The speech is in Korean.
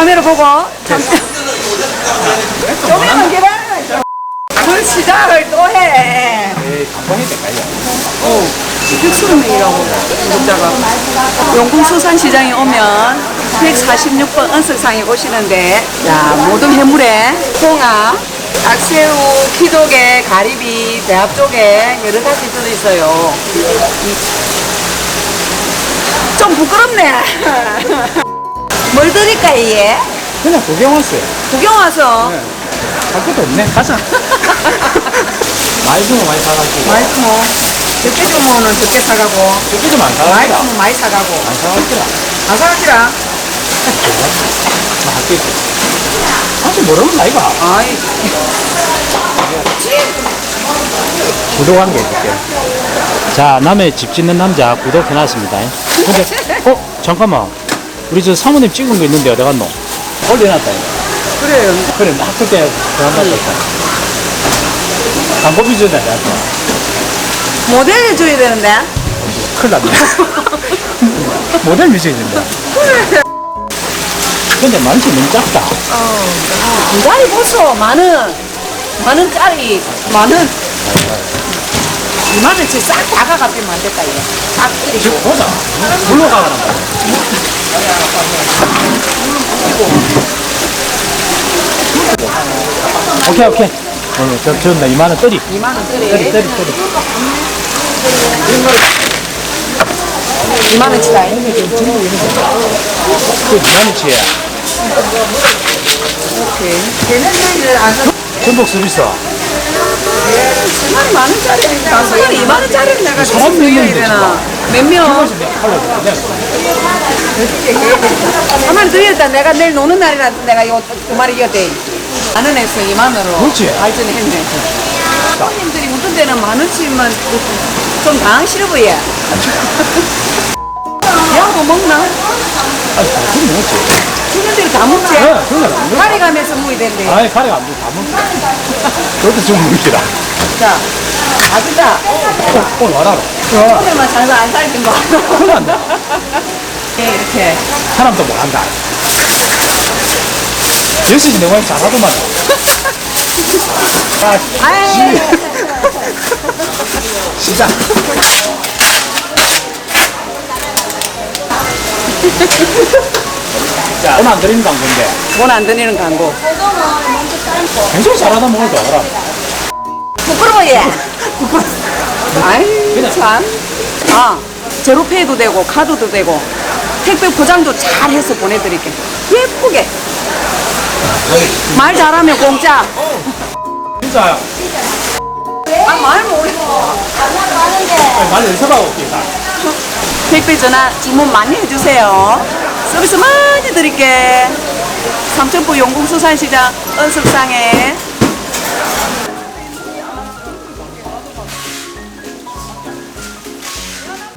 카메라 보고. 좀만 기다려. 그 시작을 또 해. 어, 백수명이라고 문자가. 용궁수산시장에 오면 146번 은석상에 오시는데, 자, 모든 해물에 홍합, 악새우, 키조개, 가리비, 대합조개 여러 가지 들어있어요. 좀 부끄럽네. 뭘 드릴까, 얘? 그냥 구경 왔어요. 구경 와서. 네. 할 것도 없네. 가자. 많이 주면 많이 사가지고. 많이 뭐 적게 사가고 좀안 많이 사가지라. 주면 많이 사가고 안 사가지라. 안 사가지라 나 할게 있어. 사실 모르는 나이가. 아이 구독한 게 해줄게. 자, 남의 집 짓는 남자 구독해놨습니다. 근데, 어? 잠깐만. 우리 저 사모님 찍은 거 있는데 어디 갔노? 올려놨다, 이거. 그래요 그래, 학교 때 있다. 광고비 줘야 돼. 모델 해줘야 되는데 큰일 났네. 모델 미쳐야 된다. 근데 만치 너무 작다. 기다리 보소 만원 만원짜리 만원 이만원치 싹다 가가지면 안 될까 이거 싹 끓이고 보자. 물로 가거나. 오케이, 오케이. 어, 저, 저, 나 2만원 떨이. 2만원 떨이, 끓이 떨이, 떨이. 2만원치다 그 2만원치야. 오케이 걔는 내일 안 사. 전복 서비스. 아니 만원짜리 가서 2만원짜리를 내가 사람 몇 명인데, 되나 몇 명 한 마리 드렸다. 내가 내일 노는 날이라 내가 이거 두 마리 이었대. 만 원에서 2만 원으로 그렇지. 발전했네. 손님들이 어떤 데는 만 원씩만 좀 당황스러워 보여. 야뭐 먹나? 아니, 그럼 뭐지? 파리 가면서 먹어야 된대. 아니, 가래가 안 돼. 다 먹어. 그것도 좀 먹기라. 자, 아주다. 어, 오늘 와라. 오늘만 잘못 안 살던 거. 큰일 난다. 네, 이렇게. 사람도 뭐 한다. 역시 내말 잘하더만. 아, 아이. 시작. 자, 오늘 안 드리는 광고인데. 돈 안 드리는 광고. 굉장히 잘하다 먹을 줄 알아. 부끄러워 얘. 아이 그냥. 참. 아 제로페이도 되고 카드도 되고 택배 포장도 잘 해서 보내드릴게. 예쁘게. 말 잘하면 공짜. 진짜요. 아말 모르고. 많이 연습하고 있겠다. 택배 전화 주문 많이 해주세요. 서비스 많이 드릴게. 삼천포 용궁수산시장 은석상에